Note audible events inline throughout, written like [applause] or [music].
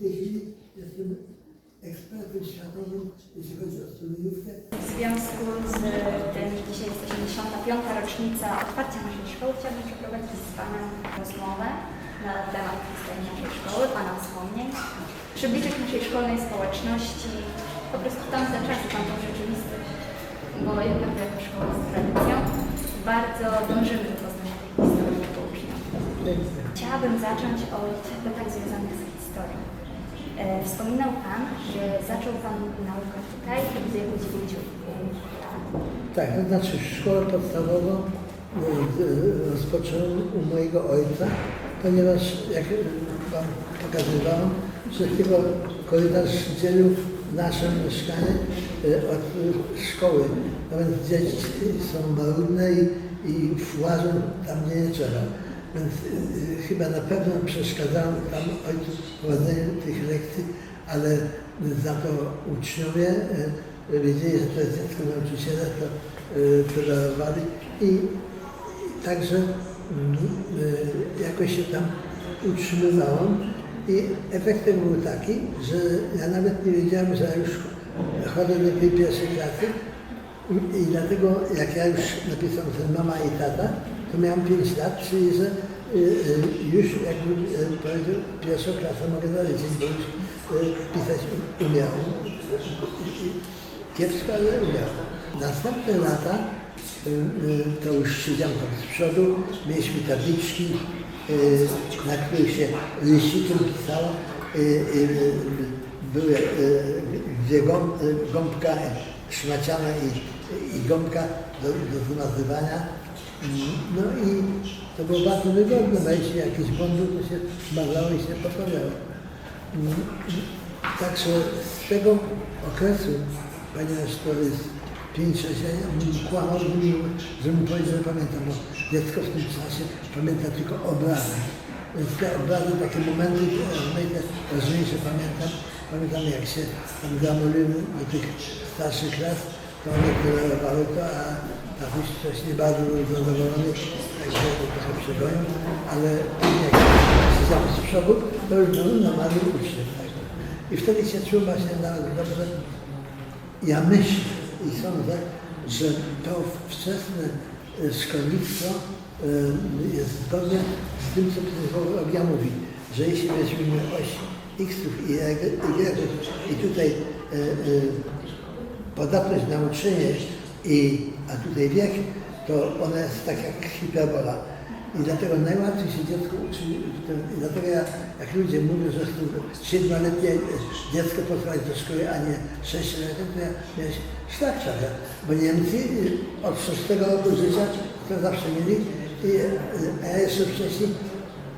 tej chwili jestem ekspertem światowym, jeśli chodzi o studniówkę. W związku z tym, że dzisiaj jest 85. rocznica otwarcia naszej szkoły, chciałabym przeprowadzić z Panem rozmowę na temat historii naszej szkoły, Pana wspomnień, przybliżyć naszej szkolnej społeczności, po prostu tam zaczerpnąć Pan tą rzeczywistość, bo jednak jako szkoła z tradycją bardzo dążymy do poznania tej historii jako uczniów. Chciałabym zacząć od pytań związanych z historią. E, Wspominał Pan, że zaczął Pan naukę tutaj w wieku 9 lat. Tak, to znaczy szkołę podstawową e, e, rozpocząłem u mojego ojca, ponieważ jak Wam pokazywałem, że tylko korytarz dzielił nasze mieszkanie od szkoły. Więc dzieci są marudne i, i włażą tam nie trzeba. Więc e, chyba na pewno przeszkadzałem tam ojcu prowadzeniu tych lekcji, ale za to uczniowie e, wiedzieli, że to jest dziecko nauczyciela, to tolerowali i także mm, jakoś się tam utrzymywałem i efektem był taki, że ja nawet nie wiedziałem, że ja już chodzę do tej pierwszej klasy i dlatego jak ja już napisałem, że mama i tata, to miałem 5 lat, czyli że y, y, już jakby y, powiedział, pierwszą klasę mogę zalecieć, bo już pisać umiałem. Kiepsko, ale umiałem. Następne lata to już siedziałem tam z przodu, mieliśmy tabliczki, na których się liścikiem pisało. Były dwie gąb, gąbka szmaciana i, i gąbka do, do zmazywania. No i to było bardzo wygodne, bo jeśli jakiś błąd był, to się zmazało i się poprawiało. Mm, Także z tego okresu, ponieważ to jest 5-6 lat, ja kłamał, że mu powiedział, że pamiętam, bo dziecko w tym czasie pamięta tylko obrazy. Więc te obrazy, takie momenty, najważniejsze pamiętam. Pamiętam jak się tam zamolimy do tych starszych klas, to one tolerowały to, a tatuś coś nie bardzo był zadowolony, także to trochę przegonił, ale później jak siedział z przodu, to już był normalny uczeń. Tak. I wtedy się czułem właśnie nawet dobrze. Ja myślę i sądzę, że to wczesne e, szkolnictwo e, jest zgodne z tym, co psychologia mówi, że jeśli weźmiemy oś x-ów i y, i tutaj podatność na uczenie, i, a tutaj wiek, to ona jest tak jak hiperbola. I dlatego najłatwiej się dziecko uczy, i dlatego ja, jak ludzie mówią, że siedmioletnie dziecko posłać do szkoły, a nie sześcioletnie, to ja miałem szlak trochę, bo Niemcy y, od szóstego roku życia to zawsze mieli, i, y, a ja jeszcze wcześniej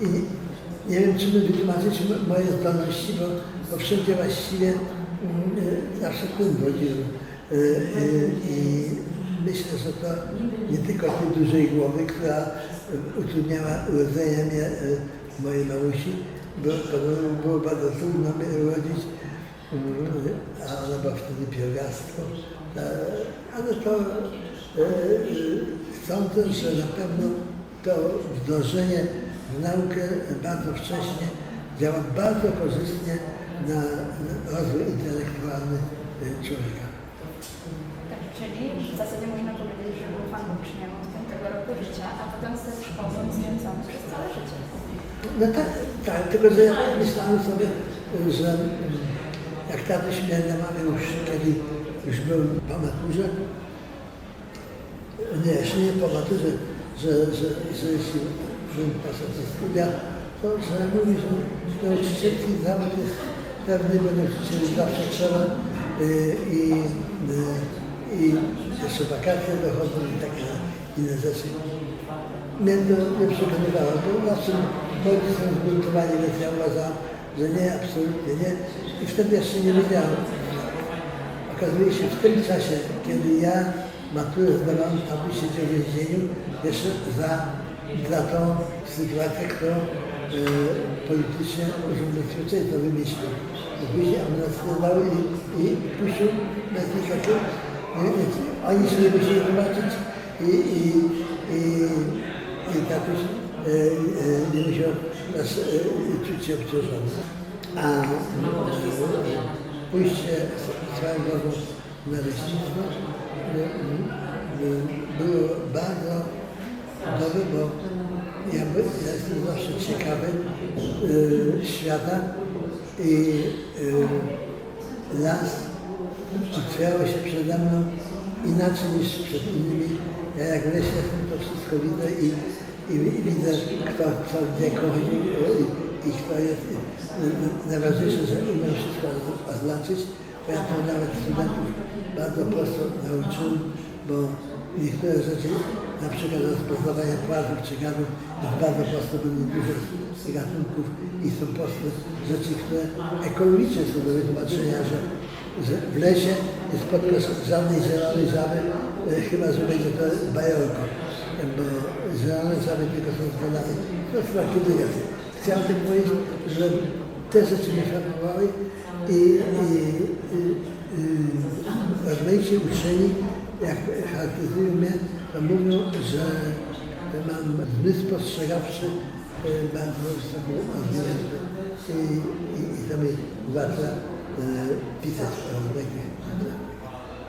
i nie, nie wiem, czy by wytłumaczyć mo- moje zdolności, bo, bo wszędzie właściwie mm, y, wodziłem. Y, y, I myślę, że to nie tylko tej dużej głowy, która utrudniała urodzenie mnie mojej mamusi, bo było bardzo trudno mnie urodzić, a ona była wtedy pierwiastką. Ale to sądzę, że na pewno to wdrożenie w naukę bardzo wcześnie działa bardzo korzystnie na rozwój intelektualny e, człowieka. Tak, czyli w zasadzie można powiedzieć, że był Pan uczniem od 5 roku życia, a potem ze szkołą związany przez całe życie. No tak, tak, tylko że ja myślałem sobie, że mm, jak tatuś mnie namawiał już, kiedy już byłem po maturze, nie, jeszcze nie po maturze, że, że, że jeśli bym poszedł ze studia, to że mówi, że nauczycielski zawód jest pewny, nauczycieli zawsze trzeba y, i, y, i jeszcze wakacje dochodzą i takie inne rzeczy mnie to nie przekonywało, bo moi są zbuntowani, więc ja uważam, że nie, absolutnie nie. I wtedy jeszcze nie wiedziałem. Okazuje się, w tym czasie, kiedy ja maturę zdawałem, tatuś siedział w więzieniu jeszcze za, za tą sytuację, którą e, politycznie Urząd Bezpieczeństwa wymyślił. Później amnestię dał i, i puścił bez nikogo. Więc oni sobie musieli tłumaczyć i, i, i i tatuś e, e, nie musiał nas e, czuć się obciążony. A e, pójście swoją drogą na leśnictwo e, było bardzo dobre, bo ja, ja jestem zawsze ciekawy e, świata i e, las otwierało się przede mną inaczej niż przed innymi. Ja jak w to wszystko widzę i, i, i widzę, kto, kto gdzie chodzi i, i kto jest. Y, najważniejsze, że umiem wszystko oznaczyć, bo ja to nawet studentów bardzo prosto nauczyłem, bo niektóre rzeczy, na przykład rozpoznawanie płazów czy jest bardzo prosto, nie dużo jest gatunków i są proste rzeczy, które ekologicznie są do wytłumaczenia, że że w lesie nie spotkasz żadnej zielonej żaby, e, chyba że będzie to bajorko, bo zielone żaby tylko są zbierane. To jest praktycznie. Chciałem tylko powiedzieć, że te rzeczy mnie frapowały i, i, i, i rozmaici uczeni, jak charakteryzują mnie, mówią, że mam zmysł postrzegawczy e, bardzo wysoko rozwinięty i, i, i mi ułatwia e, pisać różnych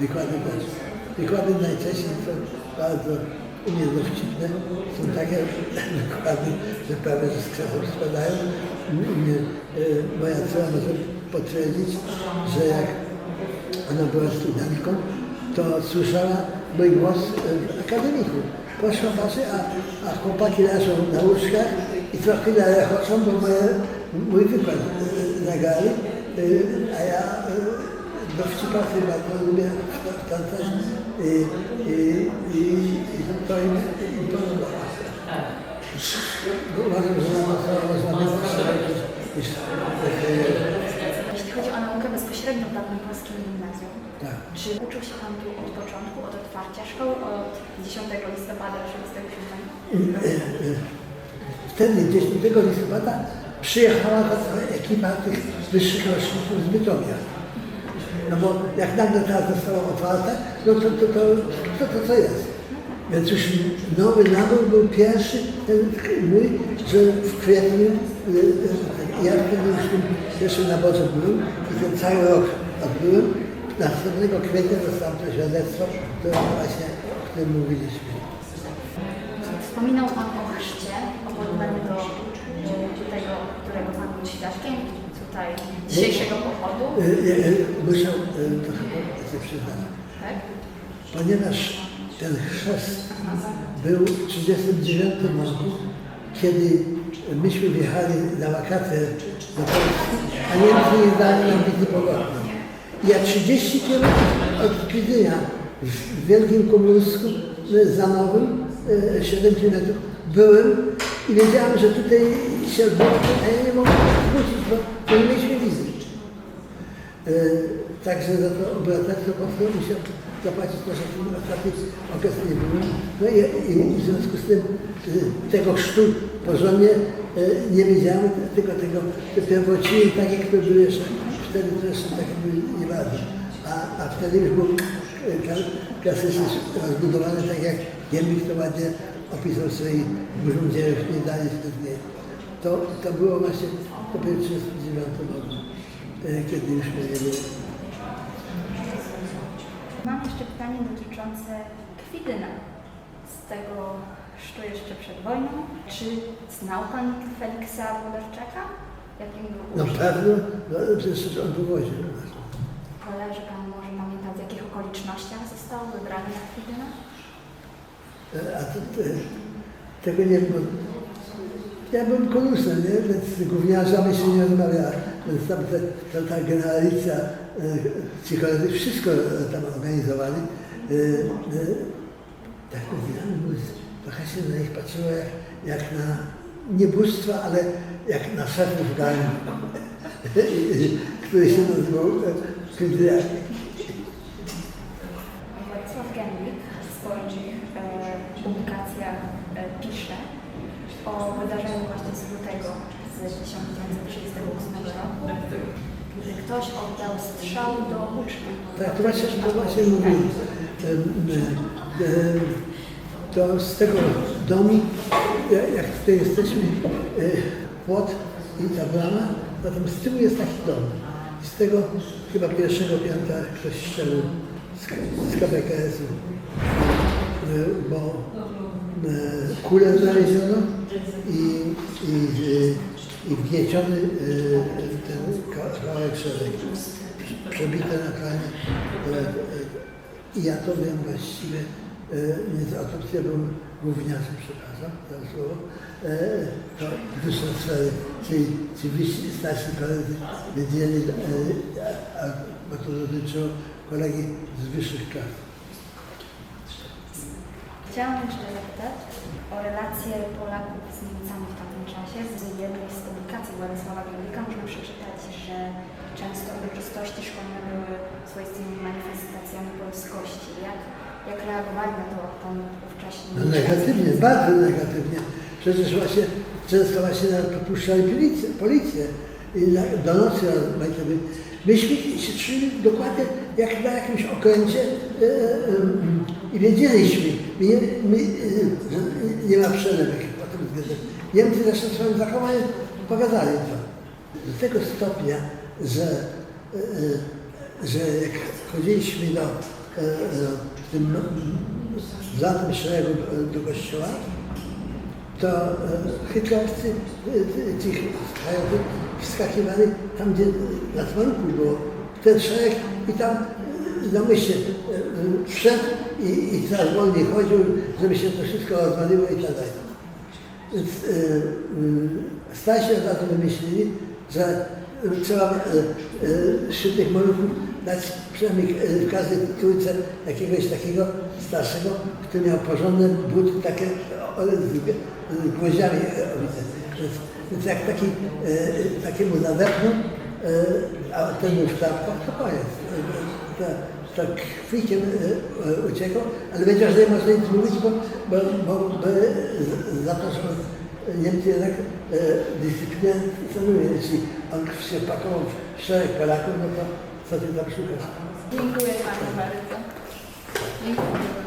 wykłady też. Wykłady najczęściej są bardzo u. Są takie [laughs] wykłady, że prawie że z krzesła spadają. Mnie, e, moja córka może potwierdzić, że jak ona była studentką, to słyszała mój głos w akademiku. Poszła patrzy, a, a chłopaki leżą na łóżkach i co chwilę rechoczą, bo moje, mój wykład nagrali, a ja e, dowcipaty bardzo lubię wtrącać i, i, i, i to im, podobało. Uważam, że na to polskim gimnazjum, tak. czy uczył się Pan tu od początku, od otwarcia szkoły, od 10 listopada do 67? Wtedy, 10 listopada, przyjechała ta cała ekipa tych wyższych roczników z Bytomia. No bo jak nagle teraz została otwarta, no to to, to, to, to co jest? Więc już nowy nabór był pierwszy, ten mój, że w kwietniu, y, y, ja wtedy już w tym pierwszym naborze byłem i ten cały rok odbyłem. Następnego kwietnia dostałem to świadectwo, które właśnie, o którym mówiliśmy. Wspominał Pan o chrzcie, o porównaniu do tego, którego Pan był świadkiem, tutaj dzisiejszego pochodu, Y, y, y, Muszę to chyba się przyznać. tak? Ponieważ ten chrzest był w 1939 roku, kiedy myśmy wjechali na wakacje do Polski, a Niemcy nie dali nam wizy powrotnej. Ja 30 km od Gdynia w Wielkim Komórsku y, za Nowym, y, 7 km byłem i wiedziałem, że tutaj się odbywa, a ja nie mogłem wrócić, bo, bo nie mieliśmy wizy. E, Także za to obywatelstwo polskie musiał zapłacić w ostatni okres nie byłem. No i, i, w związku z tym e, tego chrztu porządnie e, nie wiedziałem, tylko tego te pierwociny, takie, które były jeszcze wtedy jeszcze takie były. A, a wtedy już był kla- klasycznie rozbudowany, tak jak Giemlik to ładnie opisał w swojej Burzum dzieł nie dali wtedy. To, to było właśnie po 1939 roku, kiedy już nie było. Mam jeszcze pytanie dotyczące Kwidyna. Z tego chrztu jeszcze przed wojną. Czy znał Pan Feliksa Wodarczaka? Jakim był No uczniem? pewno, no, przecież on był. Ale że Pan może pamięta, w jakich okolicznościach został wybrany na Kwidyna? E, A to, te, tego nie było. Ja byłem konusem, nie? więc z gówniarzami się nie rozmawiała. Tam te, ta, ta generalicja, e, wszystko e, tam organizowali. E, tak bo trochę się na nich patrzyło jak, jak na nie bóstwa, ale jak na szefów gangu, [laughs] który się nazywał Kydriaki. Władysław w swoich e, pisze o wydarzeniu właśnie z lutego z 1938 ktoś oddał strzał do ucznia. Tak, właśnie, to właśnie e, e, To z tego domu, ja- jak tutaj jesteśmy, e, płot i ta brama, natomiast z tyłu jest taki dom. I z tego chyba pierwszego piętra ktoś strzelił z, z KBKS-u, y, bo y, kulę znaleziono i, i, i wgnieciony y, ten ka- kawałek szereg, przebite na planie. Y, y, I ja to wiem właściwie, y, nie autopsja był gówniarzem, przepraszam za słowo, y, to wyższe sfery, czyli ci wyżsi, starsi koledzy wiedzieli, y, bo to dotyczyło kolegi z wyższych klas. Chciałam jeszcze zapytać o relacje Polaków z Niemcami w tamtym czasie. Z jednej z publikacji Władysława Gierlika można przeczytać, że często uroczystości szkolne były swoistymi manifestacjami polskości. Jak, jak reagowali na to tam ówcześni No negatywnie, bardzo negatywnie. Przecież właśnie często właśnie popuszczali policję, policję i do nocy rozmawiali. Myśmy się czuli dokładnie jak na jakimś okręcie e, e, i wiedzieliśmy, my, nie- my, e, że nie ma przelewek. Niemcy zresztą swoim zachowaniem pokazali to. Do tego stopnia, że, e, e, że jak chodziliśmy do, e, e, w tym za tym szeregu e, do kościoła, to e, hitlerowcy e, tych krajowych wskakiwali tam, gdzie na dzwonku było ten szereg i tam e, myśl wszedł i, i coraz wolniej chodził, żeby się to wszystko rozwaliło i tak dalej. Więc e, e, Stasi od razu wymyślili, że trzeba e, e, wśród tych maluchów dać przynajmniej w każdej trójce jakiegoś takiego starszego, który miał porządne buty takie z, gwoździami obite. Więc, więc jak taki, takiemu nadepną, a ten już czapką, to koniec. E, to kwikiem e, e, uciekał, ale wiedział, że nie można nic mówić, bo, bo, bo, bo z- za to, że Niemcy jednak e, dyscyplinę szanują. Jeśli on się pakował w szereg Polaków, no to co ty tam szukasz? Dziękuję Panu bardzo. Dziękuję